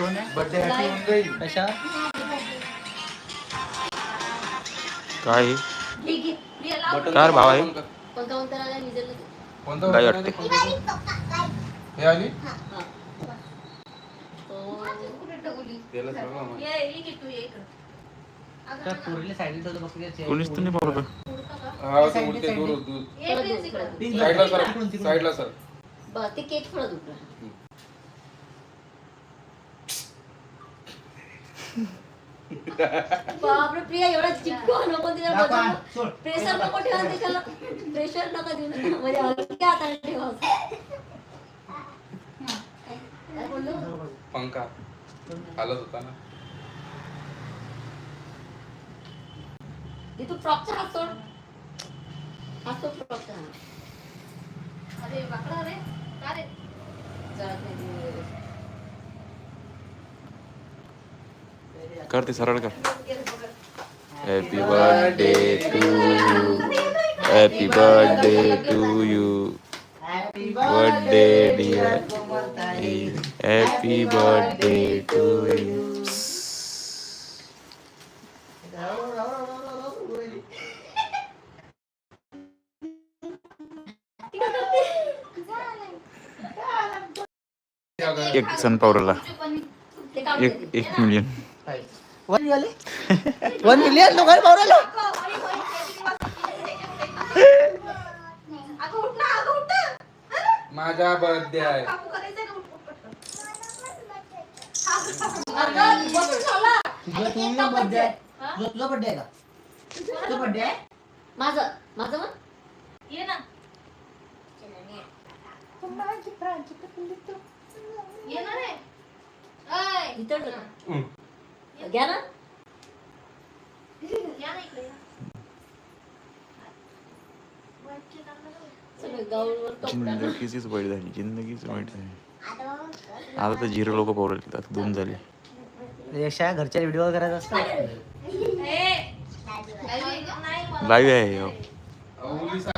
Birthday happy होऊन जाईल कशा काय हे? घे, घे. प्रिया, लाव. बटन काय रे भावा हे? कोणता? कोणता काय वाटते? आहे? हे आली हा. त्याला सगळं माहिती. त्या पोरीला बघ कोणीच तर नाही हा ते दूर दूर साईडला सर. साईडला सर केक थोडं दुखलं. बापरे प्रिया एवढा चिपको नको तिला. प्रेशर नको ठेवा त्याच्याला प्रेशर नको देऊ. म्हणजे हलक्या हाताने ठेवा. पंखा. हालत होता ना. ती तू फ्रॉकचा हात सोड. हात सोड फ्रॉकचा हात. अरे वाकडा रे. का रे? नाही कर ते सरळ कर. Happy birthday to you happy birthday to you birthday dear happy birthday to you एक सनपावरला एक एक million one million one million उठ ना. माझा बर्थडे आहे. तुझा बर्थडे आहे हा? तुझा बर्थडे आहे का तुझा बर्थडे आहे माझं माझं मग ये ना ये ना रे. हम्म. घ्या ना. जिंदगीचीच वाईट झाली जिंदगीच वाईट झाली आता तर झिरो लोक पोरले दोन झाले यशा घरच्या व्हिडिओ करायचा असतात ए, नाही मला. लाईव्ह आहे हो. असं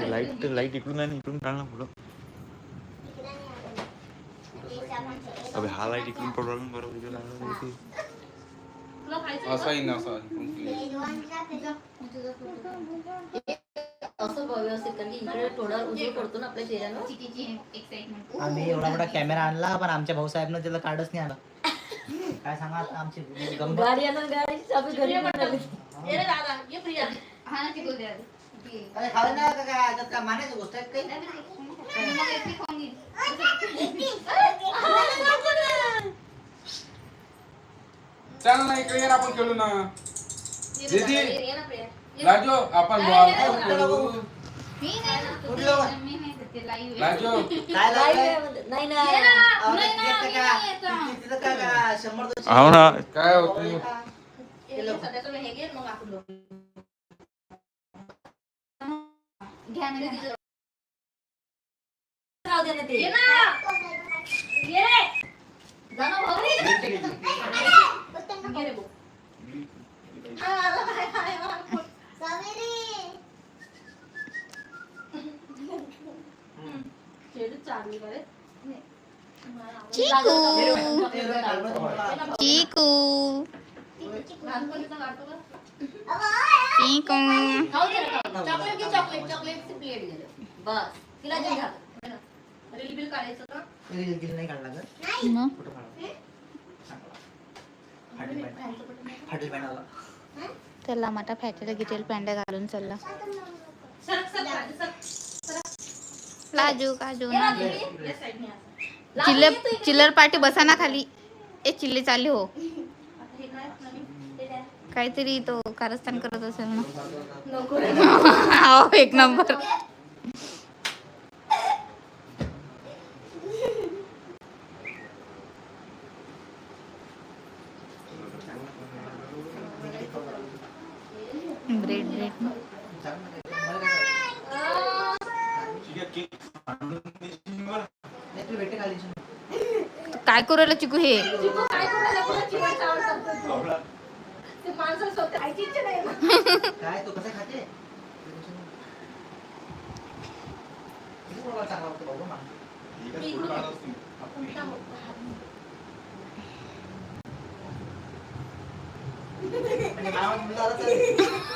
लाइट लाइट इकडून आणि इकडून काढणार पुढं. अबे हा लाइट इकडून पडला ना बरोबर इकडे लागला असा येईन असा आम्ही एवढा मोठा कॅमेरा आणला पण आमच्या भाऊसाहेबनं त्याला कार्डच नाही आला काय सांगा आमची? गंमत अरे खाऊ ना का काय त्यात काय मानायचं गोष्ट आहे काही? चल ना इकडे ये ना आपण खेळू ना. ये दीदी. दादा, ये रे, ये ना प्रिया. ये लाजो आपण बॉल खेळू. काय नाही लागलंय? रे, म्हणजे- नाही ना. अहो, तिथं काय- तिथं- तिथं काय काय शंभर दोनशे हो ना काय होत? हे घे, सध्याचं हे घे, मग आपण दोघं. राहू दे ना ते. ये रे. जा ना भाऊ. घे रे भाऊ. हा, आला बाय, बाय, बाय. शेडू चालू करे. चिकू. चिकू चिकू लहानपणीचा काढतो का? चिकू खाऊ दे ना, खाऊ दे. चॉकलेट घे चॉकलेट चॉकलेटची प्लेट घे. बस. तिला दे घाल. रील बिल काढायचं का? रील गिल नाही काढला तर मग? कुठं काढला? फाटेल पॅन्ट फाटेल पॅन्ट आला त्याला माटा फॅटीला गिटेल पॅन्ट घालून चालला सरक सरक सरक लाजू काजू चिल्लर? चिल्लर पार्टी बसा ना खाली. ए चिल्ले चालली हो. काहीतरी तो कारस्थान करत असेल ना. एक नंबर. Bread bread. काय करू राहिला चिकू हे काय आवडतं. माणसाला स्वतः नाही ना. काय तो कसं खाते किती मोबाईल चांगला होता बाबा मागं. उलटा होता. म्हणजे मामा तुम्ही जरा तर-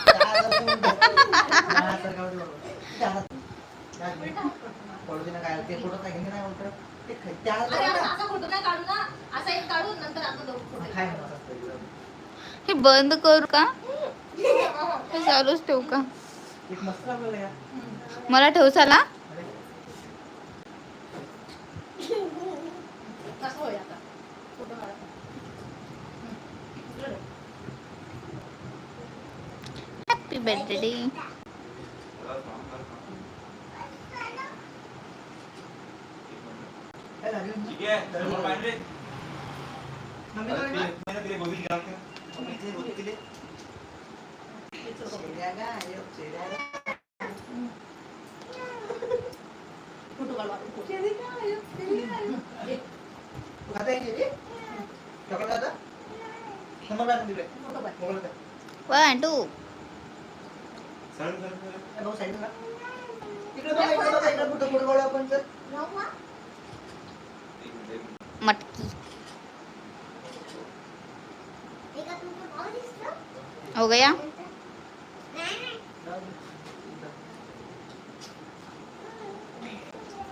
त्या हाताला तुम्ही उलटं. त्या हाताला काय होतं बाबा? त्या हात- त्या हात- उलटा होता. पडू दे ना काय ते फोटो काय घेणे नाही उलटं. ते खाय- त्या अरे हाताला आता ना. असा फोटो नाही काढू ना असा एक काढून नंतर आपण दोघं फोटो खाय ना असं. हे बंद करू का? हे चालूच ठेवू का? मला ठेव चला. हॅपी बर्थडे ठीक आहे शेडी? चॉकलेट खाता? नंबर काय म्हणते तिकडे? फोटो काढ. मोबाईल दे. वन टू ए, भाऊ साईडला जा. इकडे बघा, इकडे बघा, इकडे फोटो फोटो काढू आपण तर. मटकी हो गया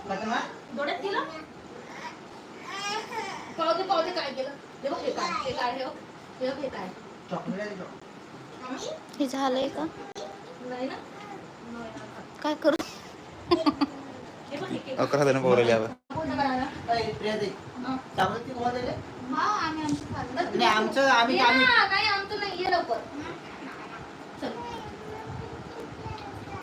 खाता ना? डोळ्यात दिलं पाहू दे पाहू दे काय केलं हे बघ हे काय हे काय हे बघ. हे बघ हे काय चॉकलेट आहे ते चॉकलेट. हे झालंय का नाही ना काय करू. अकरा जण पोरले काढायला. ए, प्रिया दे.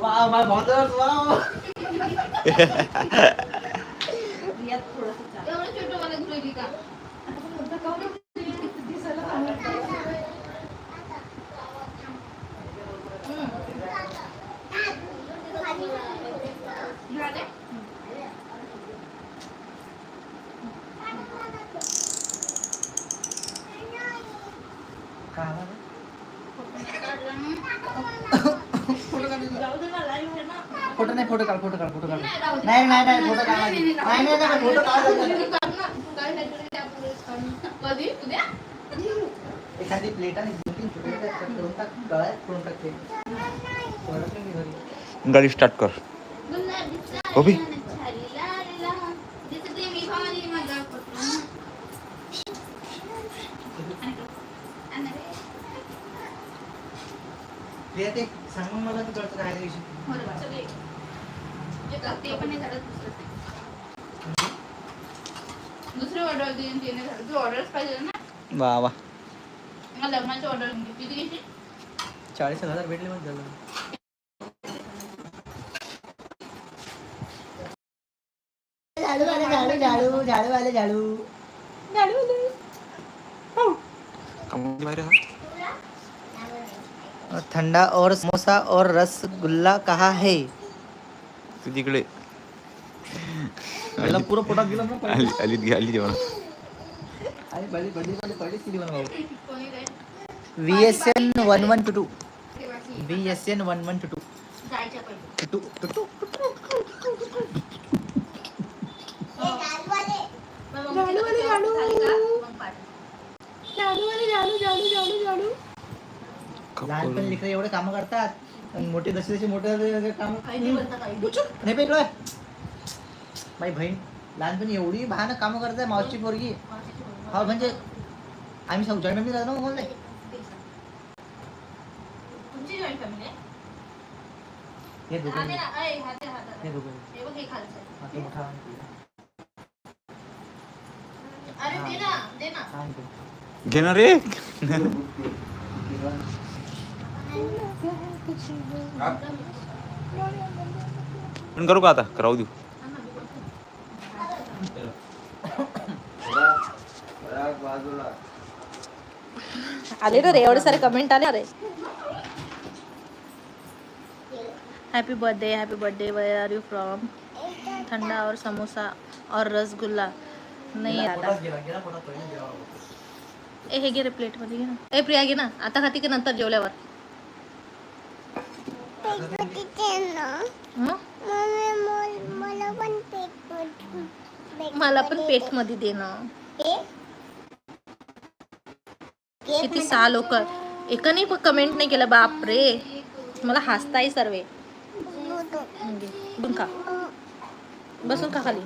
Wow, my mother, wow. ছোট মানে ঘুরে দিকা फोटो काढ फोटो काढ फोटो काढ. नाही. नाही नाही नाही फोटो काढ. नाही नाही नाही फोटो काढ. तू तू ते एखादी प्लेट आणि दोन तीन छोटे करून टाक गळ्यात करून टाक ते. परत नाही घरी. गाडी स्टार्ट कर. ओबी. ते सांग मग मला तिकडचं काय आहे विषय ते पण नाही झालं दुसरं नाही. दुसरी ऑर्डर देईन तिने झालं. तू ऑर्डरच पाहिजे ना? वा वा. मला लग्नाची ऑर्डर किती घ्यायची चाळीस हजार भेटले मग झालं. झाडू वाले झाडू झाडू झाडू वाले झाडू. कमाल भारी हा. ठंडा और समोसा और रसगुल्ला कहा है? तिकडे. त्याला पुरं पोटात गेलं ना आली आली घे आली जेवण अरे बडी बडी बडी बडी किती बनवा कोणी काय V S N one one two two V S N one one two two. लहानपणी लेकरं एवढे कामं करतात आणि मोठे जसे जसे मोठे काम. नाही पेटलोय माझी बहीण. लहानपणी एवढी भयानक कामं करते मावशी पोरगी. मुलगी. हा म्हणजे आम्ही सगळं जॉईन फॅमिली राहतो बोलते तुमची जॉईंट फॅमिली आहे? हे हा, दोघं हा हा. हे दोघं हे हे आहे. हा, मोठा ना रे. हा? पण करू का आता? करावं देऊ. आले ना रे एवढे सारे कमेंट आले. अरे happy birthday happy birthday where are you from ठंडा और समोसा और रसगुल्ला. नाही आता. ए हे घे रे प्लेटमध्ये घे ना. ए प्रिया घे ना. आता खाती की नंतर जेवल्यावर? मला पण पेटमध्ये दे. ना. किती सहा लोक. एकाने कमेंट नाही केलं बाप रे मला हसताय सर्वे. घे, इकडून खा. बसून खा खाली.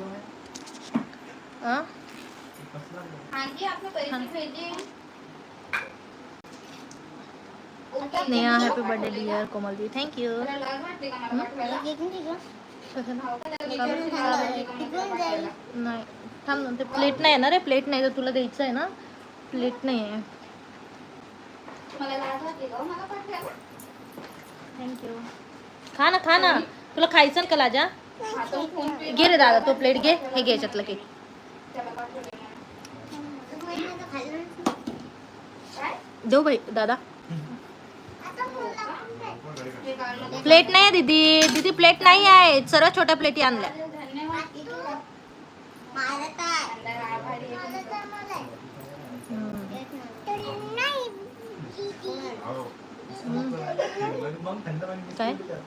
नेहा हॅपी बर्थडे डिअर कोमलजी. थँक्यू नाही. थांब ना ते प्लेट नाही आहे ना रे प्लेट नाही तर तुला द्यायचं आहे ना? प्लेट नाही आहे. मला लाज वाटते का हो मला पाठवायला थँक्यू खा ना खा ना. तुला खायचं ना का लाजा? हातून फोन पे घे रे दादा तो प्लेट घे. हे घे याच्यातलं त्याला काय देऊ बाई दादा. हे काढलं प्लेट नाही आहे दीदी. दीदी प्लेट नाही आहे. सर्व छोट्या प्लेटी आणल्या. धन्यवाद आहे तुमचा. मग थंड पाणी काय? पिलं.